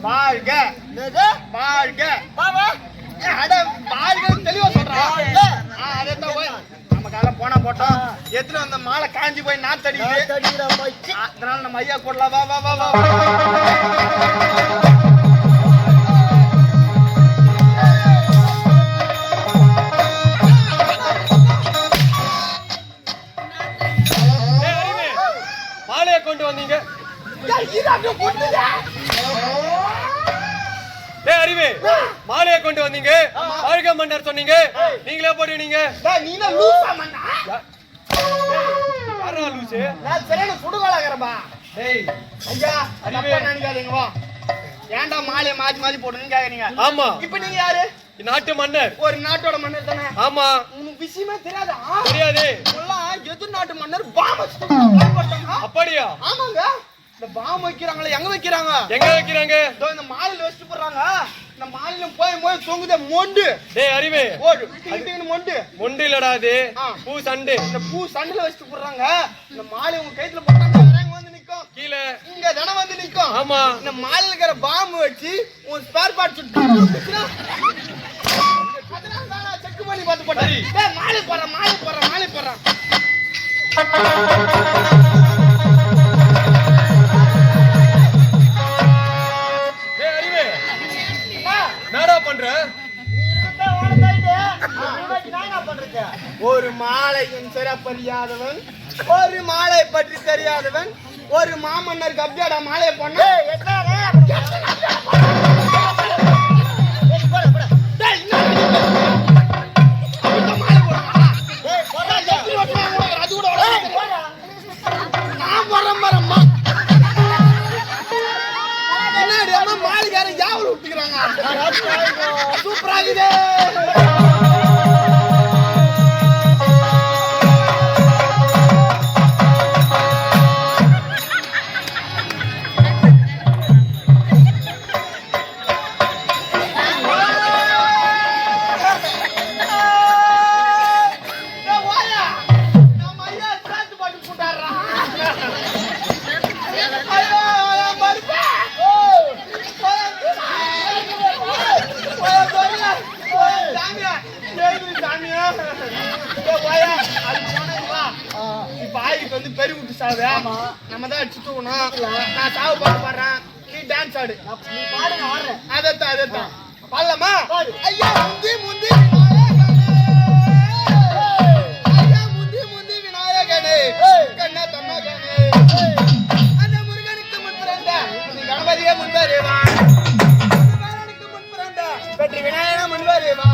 வாழ்க. வாழ்க. தெளிவா சொல்றான் நம்ம கால போனா போட்டோம். எத்தனை அந்த மாலை காஞ்சி போய் நான் தடிக்கிறேன் அதனால நம்ம ஐயா கூடலாம் வா வா வா வா. அறிவு மாலையை கொண்டு வந்தீங்க. வாழ்க மன்னர் சொன்னீங்க. நீங்களே போடுவீங்க டேய், நீ என்ன லூசா மண்ணா? யாரா லூசு? நான் சரியான சுடுகாலாகிறப்பா. டேய். ஐயா, அறிவே. தப்பா நினைக்காதீங்க, வா. ஏன்டா மாலையை மாத்தி மாத்தி போடுறீங்கன்னு கேக்குறீங்க. ஆமா. இப்ப நீங்க யாரு? நாட்டு மன்னர். ஒரு நாட்டோட மன்னர் தானே? ஆமா. உனக்கு விஷயமே தெரியாதா? தெரியாது. எதிர் நாட்டு மன்னர் பாம் அப்படியா? ஆமாங்க. இந்த பாம் வைக்கிறாங்களே எங்க வைக்கிறாங்க? எங்க வைக்கிறாங்க? இந்த மாலையில வச்சுட்டு போடுறாங்க. மாலையில போய் போய் தொங்குதே மொண்டு. டேய் அறிவு ஓடு டிங்கு டிங்குன்னு மொண்டு. முண்டு இல்லடா அது. பூ சண்டு. இந்த பூ சண்டில வச்சுட்டு போடுறாங்க. இந்த மாலை உங்க கைத்துல போட்டாங்க வந்து நிக்கும். கீழே. இங்க தானே வந்து நிக்கும். ஆமா. இந்த மாலையில இருக்கிற பாம்பு வச்சு உன் ஸ்பேர் பார்ட்ஸ் செக் பண்ணி பார்த்து போட்டேன். மாலை போடுறேன் மாலை போடுறேன் மாலை போடுறேன். ஒரு மாலையும் சிறப்பறியாதவன் ஒரு மாலை பற்றி தெரியாதவன் ஒரு மாமன்னருக்கு அப்படியாடா மாலையை பண்ண என்ன இந்த மாலை ஆயிக்கு வந்து பெரு விட்டு சாவு. நம்ம தான் அடிச்சு தூக்கணும் நான் சாவு பாட்டு பாடுறேன். நீ டான்ஸ் ஆடு. அதத்தான் அதத்தான். பாடலாமா? ஐயா முந்தி முந்தி. ஐயா முந்தி முந்தி விநாயகனே. கண்ணா தம்மகனே அந்த முருகனுக்கு முன் பிறந்த. நீ கணபதியே முன் பிறந்த. வெற்றி விநாயகன வா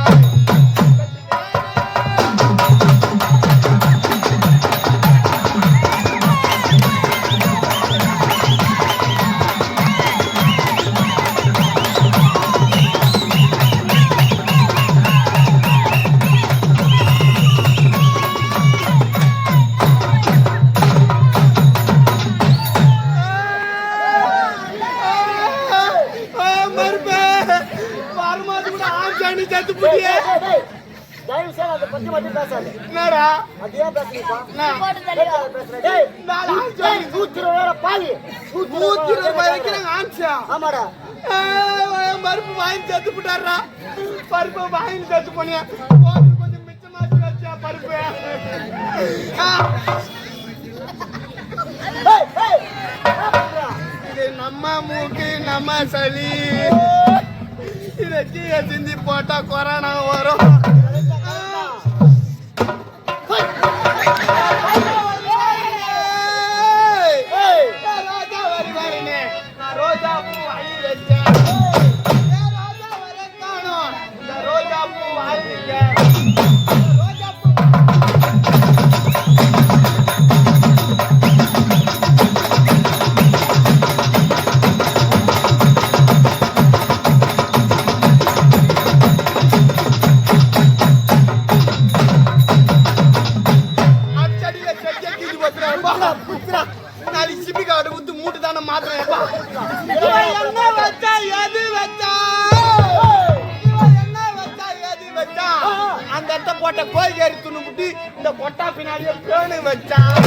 என்னடா நூத்தி இருபது ரூபாய் வைக்கிறாங்க ஆஞ்சா ஆமாடா ஏய், பருப்பு வாங்கி செத்து போட்டாரா பருப்பு வாங்கி செத்து போனியா கொஞ்சம் மிச்சமாச்சு வச்சா பருப்பு? இது நம்ம மூக்கு நம்ம சளி இதை கீழே சிந்தி போட்டா கொரோனா வரும் ஆ. ஏய், ரோஜா பூ வாங்கி செடியை கிழிச்சு போட்டுறேன். நாளைக்கு சிப்பி காட்டு குத்து மூட்டு தானே மாத்திரம் எப்பா? என்ன வச்சா, எது வச்சா? வச்சா, வச்சா? அந்த இடத்த போட்ட கோழிக்கறி துணு முட்டி இந்த கொட்டா பின்னாடியே பேணு வச்சான்